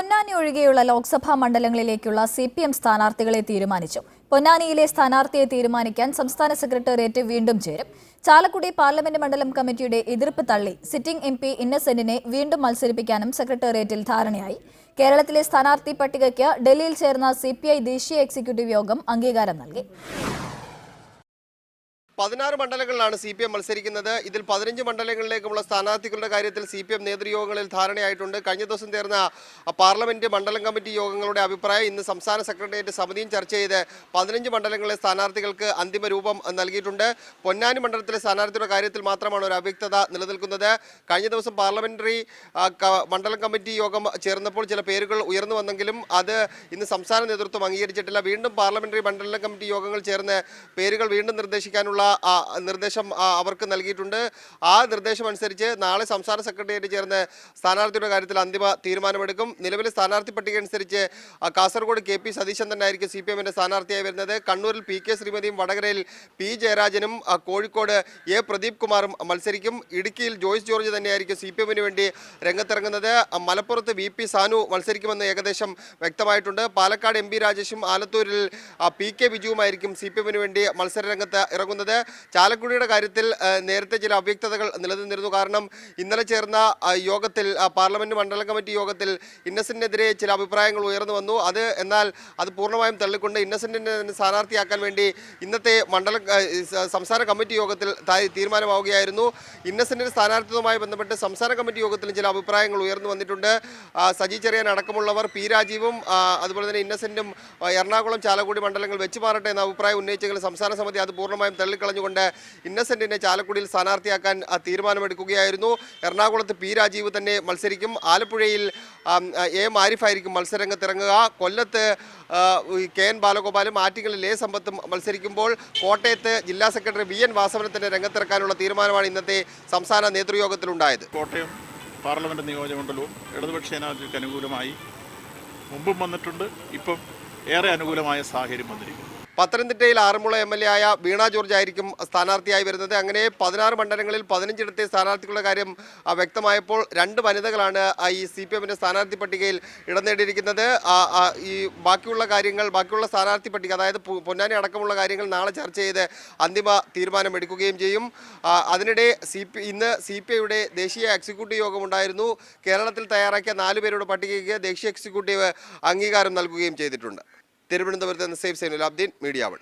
പൊന്നാനി ഒഴികെയുള്ള ലോക്സഭാ മണ്ഡലങ്ങളിലേക്കുള്ള C P M സ്ഥാനാർത്ഥികളെ തീരുമാനിച്ചു. പൊന്നാനിയിലെ സ്ഥാനാർത്ഥിയെ തീരുമാനിക്കാൻ സംസ്ഥാന സെക്രട്ടേറിയറ്റ് വീണ്ടും ചേരും. ചാലക്കുടി പാർലമെന്റ് മണ്ഡലം കമ്മിറ്റിയുടെ എതിർപ്പ് തള്ളി സിറ്റിംഗ് എം പി ഇന്നസെന്റിനെ വീണ്ടും മത്സരിപ്പിക്കാനും സെക്രട്ടേറിയറ്റിൽ ധാരണയായി. കേരളത്തിലെ സ്ഥാനാർത്ഥി പട്ടികയ്ക്ക് ഡൽഹിയിൽ ചേർന്ന സി ദേശീയ എക്സിക്യൂട്ടീവ് യോഗം അംഗീകാരം നൽകി. പതിനാറ് മണ്ഡലങ്ങളിലാണ് സി പി എം മത്സരിക്കുന്നത്. ഇതിൽ പതിനഞ്ച് മണ്ഡലങ്ങളിലേക്കുള്ള സ്ഥാനാർത്ഥികളുടെ കാര്യത്തിൽ സി പി എം നേതൃയോഗങ്ങളിൽ ധാരണയായിട്ടുണ്ട്. കഴിഞ്ഞ ദിവസം ചേർന്ന പാർലമെന്റ് മണ്ഡലം കമ്മിറ്റി യോഗങ്ങളുടെ അഭിപ്രായം ഇന്ന് സംസ്ഥാന സെക്രട്ടേറിയറ്റ് സമിതിയും ചർച്ച ചെയ്ത് പതിനഞ്ച് മണ്ഡലങ്ങളിലെ സ്ഥാനാർത്ഥികൾക്ക് അന്തിമ രൂപം നൽകിയിട്ടുണ്ട്. പൊന്നാനി മണ്ഡലത്തിലെ സ്ഥാനാർത്ഥിയുടെ കാര്യത്തിൽ മാത്രമാണ് ഒരു അവ്യക്തത നിലനിൽക്കുന്നത്. കഴിഞ്ഞ ദിവസം പാർലമെന്ററി മണ്ഡലം കമ്മിറ്റി യോഗം ചേർന്നപ്പോൾ ചില പേരുകൾ ഉയർന്നു വന്നെങ്കിലും അത് ഇന്ന് സംസ്ഥാന നേതൃത്വം അംഗീകരിച്ചിട്ടില്ല. വീണ്ടും പാർലമെന്ററി മണ്ഡലം കമ്മിറ്റി യോഗങ്ങൾ ചേർന്ന് പേരുകൾ വീണ്ടും നിർദ്ദേശിക്കാനുള്ള നിർദ്ദേശം അവർക്ക് നൽകിയിട്ടുണ്ട്. ആ നിർദ്ദേശം അനുസരിച്ച് നാളെ സംസ്ഥാന സെക്രട്ടേറിയറ്റ് ചേർന്ന് സ്ഥാനാർത്ഥിയുടെ കാര്യത്തിൽ അന്തിമ തീരുമാനമെടുക്കും. നിലവിലെ സ്ഥാനാർത്ഥി പട്ടിക അനുസരിച്ച് Kasaragod K P Satheesan C P എമ്മിന്റെ സ്ഥാനാർത്ഥിയായി വരുന്നത്. കണ്ണൂരിൽ പി കെ ശ്രീമതിയും വടകരയിൽ പി ജയരാജനും കോഴിക്കോട് എ പ്രദീപ് കുമാറും മത്സരിക്കും. ഇടുക്കിയിൽ ജോയ്സ് ജോർജ് തന്നെയായിരിക്കും സി പി എമ്മിന് വേണ്ടി രംഗത്തിറങ്ങുന്നത്. മലപ്പുറത്ത് വി പി സാനു മത്സരിക്കുമെന്ന് ഏകദേശം വ്യക്തമായിട്ടുണ്ട്. പാലക്കാട് എം രാജേഷും ആലത്തൂരിൽ പി കെ ബിജുവുമായിരിക്കും സി പി എമ്മിന് വേണ്ടി മത്സര രംഗത്ത് ഇറങ്ങുന്നത് ചാലക്കുടിയുടെ കാര്യത്തിൽ നേരത്തെ ചില അവ്യക്തതകൾ നിലനിന്നിരുന്നു. കാരണം ഇന്നലെ ചേർന്ന യോഗത്തിൽ പാർലമെന്റ് മണ്ഡല കമ്മിറ്റി യോഗത്തിൽ ഇന്നസെന്റിനെതിരെ ചില അഭിപ്രായങ്ങൾ ഉയർന്നു വന്നു. അത് എന്നാൽ അത് പൂർണമായും തള്ളിക്കൊണ്ട് ഇന്നസെന്റിനെ തന്നെ സ്ഥാനാർത്ഥിയാക്കാൻ വേണ്ടി ഇന്നത്തെ മണ്ഡല സംസ്ഥാന കമ്മിറ്റി യോഗത്തിൽ തീരുമാനമാവുകയായിരുന്നു. ഇന്നസെന്റിന്റെ സ്ഥാനാർത്ഥിത്വവുമായി ബന്ധപ്പെട്ട് സംസ്ഥാന കമ്മിറ്റി യോഗത്തിലും ചില അഭിപ്രായങ്ങൾ ഉയർന്നു വന്നിട്ടുണ്ട്. സജി ചെറിയാൻ അടക്കമുള്ളവർ പി രാജീവും അതുപോലെ തന്നെ ഇന്നസെന്റും എറണാകുളം ചാലക്കുടി മണ്ഡലങ്ങൾ വെച്ച് മാറട്ടെ എന്ന അഭിപ്രായം ഉന്നയിച്ചെങ്കിലും സംസ്ഥാന സമിതി അത് പൂർണമായും തള്ളിക്കളഞ്ഞുകൊണ്ട് ഇന്നസെന്റിനെ ചാലക്കുടിയിൽ സ്ഥാനാർത്ഥിയാക്കാൻ തീരുമാനമെടുക്കുകയായിരുന്നു. എറണാകുളത്ത് പി രാജീവ് തന്നെ മത്സരിക്കും. ആലപ്പുഴയിൽ എ മാരിഫായിരിക്കും മത്സരരംഗത്തിറങ്ങുക. കൊല്ലത്ത് കെ എൻ ബാലഗോപാലും ആറ്റിങ്ങളിൽ എ സമ്പത്തും മത്സരിക്കുമ്പോൾ കോട്ടയത്ത് ജില്ലാ സെക്രട്ടറി വി എൻ വാസവനത്തിന്റെ രംഗത്തിറക്കാനുള്ള തീരുമാനമാണ് ഇന്നത്തെ സംസ്ഥാന നേതൃയോഗത്തിലുണ്ടായത്. കോട്ടയം പാർലമെന്റ് നിയോജകമണ്ഡലവും ഇടതുപക്ഷ ജനാധിപത്യക്ക് അനുകൂലമായി മുമ്പും വന്നിട്ടുണ്ട്. ഇപ്പം ഏറെ അനുകൂലമായ സാഹചര്യം വന്നിരിക്കുന്നു. പത്തനംതിട്ടയിൽ ആറന്മുള എം എൽ എ ആയ വീണ ജോർജ് ആയിരിക്കും സ്ഥാനാർത്ഥിയായി വരുന്നത്. അങ്ങനെ പതിനാറ് മണ്ഡലങ്ങളിൽ പതിനഞ്ചിടത്തെ സ്ഥാനാർത്ഥികളുടെ കാര്യം വ്യക്തമായപ്പോൾ രണ്ട് വനിതകളാണ് ഈ സി പി എമ്മിന്റെ സ്ഥാനാർത്ഥി പട്ടികയിൽ ഇടം നേടിയിരിക്കുന്നത്. ഈ ബാക്കിയുള്ള കാര്യങ്ങൾ ബാക്കിയുള്ള സ്ഥാനാർത്ഥി പട്ടിക അതായത് പൊന്നാനി അടക്കമുള്ള കാര്യങ്ങൾ നാളെ ചർച്ച ചെയ്ത് അന്തിമ തീരുമാനമെടുക്കുകയും ചെയ്യും. അതിനിടെ സി പി ഇന്ന് സി പി ഐയുടെ ദേശീയ എക്സിക്യൂട്ടീവ് യോഗമുണ്ടായിരുന്നു കേരളത്തിൽ തയ്യാറാക്കിയ നാലുപേരുടെ പട്ടികയ്ക്ക് ദേശീയ എക്സിക്യൂട്ടീവ് അംഗീകാരം നൽകുകയും ചെയ്തിട്ടുണ്ട്. തിരുവനന്തപുരത്ത് നിന്ന് സേഫ് സൈനുലാബ്ദീൻ മീഡിയ വൺ.